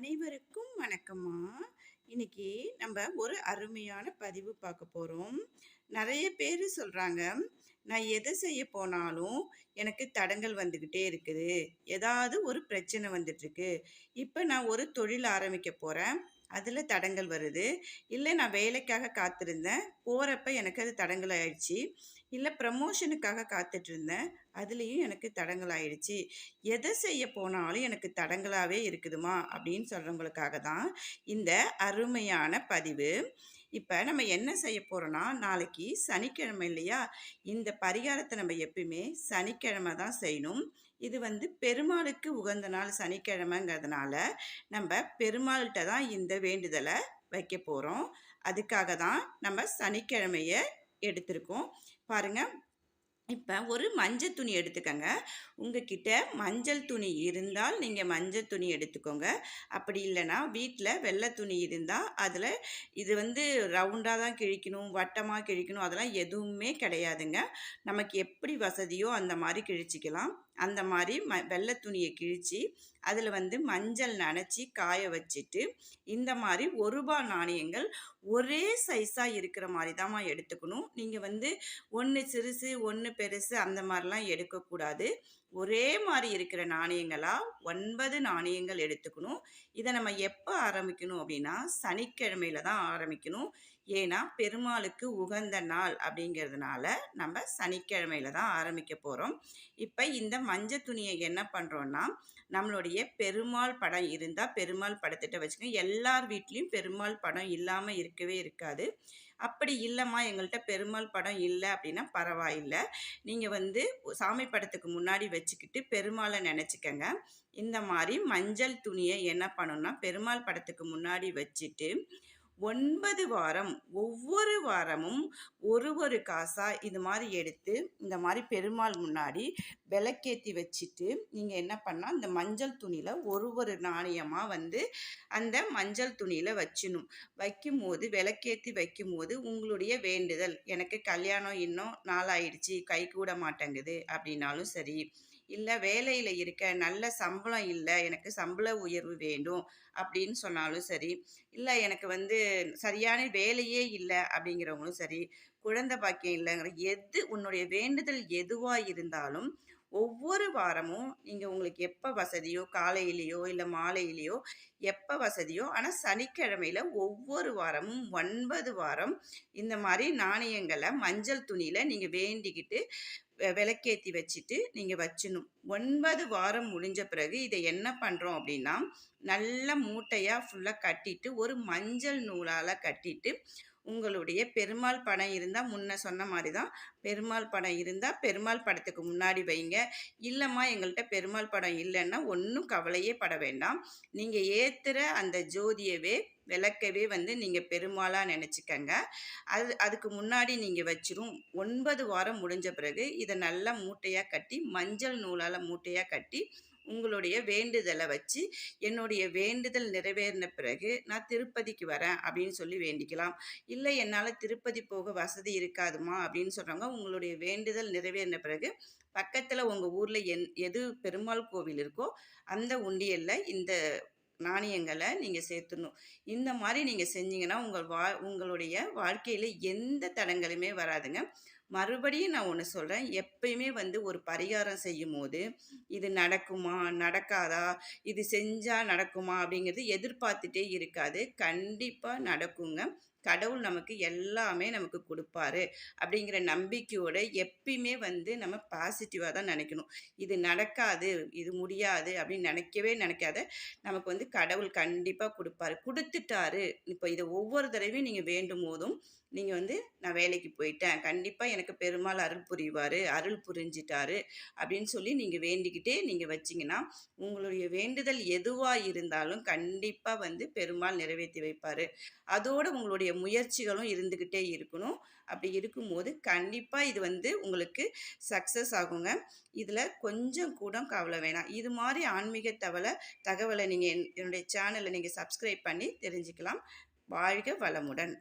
அனைவருக்கும் வணக்கம்மா. இன்னைக்கு நம்ம ஒரு அருமையான பதிவு பார்க்க போகிறோம் நிறைய பேர் சொல்கிறாங்க நான் எதை செய்ய போனாலும் எனக்கு தடங்கள் வந்துக்கிட்டே இருக்குது. ஏதாவது ஒரு பிரச்சனை வந்துட்டுருக்கு இப்போ நான் ஒரு தொழில் ஆரம்பிக்க போகிறேன் அதில் தடங்கள் வருது. இல்லை நான் வேலைக்காக காத்திருந்தேன். போகிறப்ப எனக்கு அது தடங்கள் ஆயிடுச்சு இல்லை ப்ரமோஷனுக்காக காத்துட்ருந்தேன் அதுலேயும் எனக்கு தடங்கள் ஆயிடுச்சு எதை செய்ய போனாலும் எனக்கு தடங்களாகவே இருக்குதுமா அப்படின்னு சொல்கிறவங்களுக்காக தான் இந்த அருமையான பதிவு. இப்போ நம்ம என்ன செய்ய போகிறோன்னா நாளைக்கு சனிக்கிழமை இல்லையா? இந்த பரிகாரத்தை நம்ம எப்பயுமே சனிக்கிழமை தான் செய்யணும். இது வந்து பெருமாளுக்கு உகந்த நாள் சனிக்கிழமைங்கிறதுனால நம்ம பெருமாள்கிட்ட தான் இந்த வேண்டுதலை வைக்க போகிறோம் அதுக்காக தான் நம்ம சனிக்கிழமைய எடுத்திருக்கோம். பாருங்கள் இப்போ ஒரு மஞ்சள் துணி எடுத்துக்கோங்க. உங்ககிட்ட மஞ்சள் துணி இருந்தால் நீங்கள் மஞ்சள் துணி எடுத்துக்கோங்க. அப்படி இல்லைன்னா வீட்டில் வெள்ளை துணி இருந்தால் அதில் இது வந்து ரவுண்டாக தான் கிழிக்கணும் வட்டமாக கிழிக்கணும் அதெல்லாம் எதுவுமே கிடையாதுங்க. நமக்கு எப்படி வசதியோ அந்த மாதிரி கிழிச்சிக்கலாம். அந்த மாதிரி ம வெள்ளை துணியை கிழித்து அதில் வந்து மஞ்சள் நனைச்சி காய வச்சுட்டு இந்த மாதிரி ஒரு ரூபா நாணயங்கள் ஒரே சைஸாக இருக்கிற மாதிரி தான் எடுத்துக்கணும். நீங்கள் வந்து ஒன்று சிறுசு ஒன்று பெருசு அந்த மாதிரிலாம் எடுக்கக்கூடாது. ஒரே மாதிரி இருக்கிற நாணயங்களாக ஒன்பது நாணயங்கள் எடுத்துக்கணும். இதை நம்ம எப்போ ஆரம்பிக்கணும் அப்படின்னா சனிக்கிழமையில தான் ஆரம்பிக்கணும். ஏன்னா பெருமாளுக்கு உகந்த நாள் அப்படிங்கிறதுனால நம்ம சனிக்கிழமையில தான் ஆரம்பிக்க போகிறோம் இப்போ இந்த மஞ்சள் துணியை என்ன பண்ணுறோன்னா நம்மளுடைய பெருமாள் படம் இருந்தால் பெருமாள் படத்திட்ட வச்சுக்கோங்க எல்லார் வீட்லேயும் பெருமாள் படம் இல்லாமல் இருக்கவே இருக்காது. அப்படி இல்லைம்மா எங்கள்கிட்ட பெருமாள் படம் இல்லை அப்படின்னா பரவாயில்லை. நீங்கள் வந்து சாமி படத்துக்கு முன்னாடி வச்சுக்கிட்டு பெருமாளை நினச்சிக்கங்க. இந்த மாதிரி மஞ்சள் துணியை என்ன பண்ணணும்னா பெருமாள் படத்துக்கு முன்னாடி வச்சுட்டு ஒன்பது வாரம் ஒவ்வொரு வாரமும் ஒரு ஒரு காசாக இது மாதிரி எடுத்து இந்த மாதிரி பெருமாள் முன்னாடி விளக்கேற்றி வச்சுட்டு நீங்கள் என்ன பண்ணால் இந்த மஞ்சள் துணியில் ஒரு ஒரு நாணயமாக வந்து அந்த மஞ்சள் துணியில் வச்சிடணும். வைக்கும் போது விளக்கேற்றி வைக்கும் போது உங்களுடைய வேண்டுதல் எனக்கு கல்யாணம் இன்னும் நாளாயிடுச்சு கை கூட மாட்டேங்குது அப்படின்னாலும் சரி. இல்லை வேலையில் இருக்க நல்ல சம்பளம் இல்லை எனக்கு சம்பள உயர்வு வேண்டும் அப்படின்னு சொன்னாலும் சரி இல்லை எனக்கு வந்து சரியான வேலையே இல்லை அப்படிங்கிறவங்களும் சரி குழந்தை பாக்கியம் இல்லைங்கிற எது உன்னுடைய வேண்டுதல் எதுவாக இருந்தாலும் ஒவ்வொரு வாரமும் நீங்கள் உங்களுக்கு எப்போ வசதியோ காலையிலேயோ இல்லை மாலையிலேயோ எப்போ வசதியோ ஆனால் சனிக்கிழமையில் ஒவ்வொரு வாரமும் ஒன்பது வாரம் இந்த மாதிரி நாணயங்களை மஞ்சள் துணியில் நீங்கள் வேண்டிக்கிட்டு விளக்கேற்றி வச்சுட்டு நீங்கள் வச்சிடணும் ஒன்பது வாரம் முடிஞ்ச பிறகு இதை என்ன பண்ணுறோம் அப்படின்னா நல்ல மூட்டையாக ஃபுல்லாக கட்டிட்டு ஒரு மஞ்சள் நூலால் கட்டிட்டு உங்களுடைய பெருமாள் படம் இருந்தால் முன்ன சொன்ன மாதிரி தான் பெருமாள் படம் இருந்தால் பெருமாள் படத்துக்கு முன்னாடி வைங்க. இல்லைம்மா எங்கள்கிட்ட பெருமாள் படம் இல்லைன்னா ஒன்றும் கவலையே பட வேண்டாம். நீங்கள் ஏற்றுற அந்த ஜோதியவே விளக்கவே வந்து நீங்கள் பெருமாளாக நினச்சிக்கங்க. அது அதுக்கு முன்னாடி நீங்கள் வச்சிரும். ஒன்பது வாரம் முடிஞ்ச பிறகு இதை நல்லா மூட்டையாக கட்டி மஞ்சள் நூலால் மூட்டையாக கட்டி உங்களுடைய வேண்டுதலை வச்சு என்னுடைய வேண்டுதல் நிறைவேறின பிறகு நான் திருப்பதிக்கு வரேன் அப்படின்னு சொல்லி வேண்டிக்கலாம். இல்லை என்னால் திருப்பதி போக வசதி இருக்காதுமா அப்படின்னு சொல்கிறவங்க உங்களுடைய வேண்டுதல் நிறைவேறின பிறகு பக்கத்தில் உங்கள் ஊரில் என் எது பெருமாள் கோவில் இருக்கோ அந்த உண்டியலில் இந்த நாணயங்களை நீங்கள் சேர்த்துடணும். இந்த மாதிரி நீங்கள் செஞ்சீங்கன்னா உங்கள் வா உங்களுடைய வாழ்க்கையில் எந்த தடங்களுமே வராதுங்க. மறுபடியும் நான் ஒன்று சொல்கிறேன் எப்பயுமே வந்து ஒரு பரிகாரம் செய்யும் போது இது நடக்குமா நடக்காதா இது செஞ்சால் நடக்குமா அப்படிங்கிறது எதிர்பார்த்துட்டே இருக்காது. கண்டிப்பாக நடக்குங்க. கடவுள் நமக்கு எல்லாமே நமக்கு கொடுப்பாரு. அப்படிங்கிற நம்பிக்கையோட எப்பயுமே வந்து நம்ம பாசிட்டிவாக தான் நினைக்கணும். இது நடக்காது இது முடியாது அப்படின்னு நினைக்கவே நினைக்காத. நமக்கு வந்து கடவுள் கண்டிப்பாக கொடுப்பாரு. கொடுத்துட்டாரு. இப்போ இதை ஒவ்வொரு தடவையும் நீங்கள் வேண்டும் போதும் நீங்கள் வந்து நான் வேலைக்கு போயிட்டேன். கண்டிப்பாக எனக்கு பெருமாள் அருள் புரிவார் அருள் புரிஞ்சிட்டாரு அப்படின்னு சொல்லி நீங்கள் வேண்டிக்கிட்டே நீங்கள் வச்சிங்கன்னா உங்களுடைய வேண்டுதல் எதுவாக இருந்தாலும் கண்டிப்பாக வந்து பெருமாள் நிறைவேற்றி வைப்பார். அதோடு உங்களுடைய முயற்சிகளும் இருந்துக்கிட்டே இருக்கணும். அப்படி இருக்கும்போது கண்டிப்பாக இது வந்து உங்களுக்கு சக்ஸஸ் ஆகுங்க. இதில் கொஞ்சம் கூட கவலை வேணாம். இது மாதிரி ஆன்மீக தகவலை தகவலை நீங்கள் என்னுடைய சேனலை நீங்கள் சப்ஸ்கிரைப் பண்ணி தெரிஞ்சுக்கலாம். வாழ்க வளமுடன்.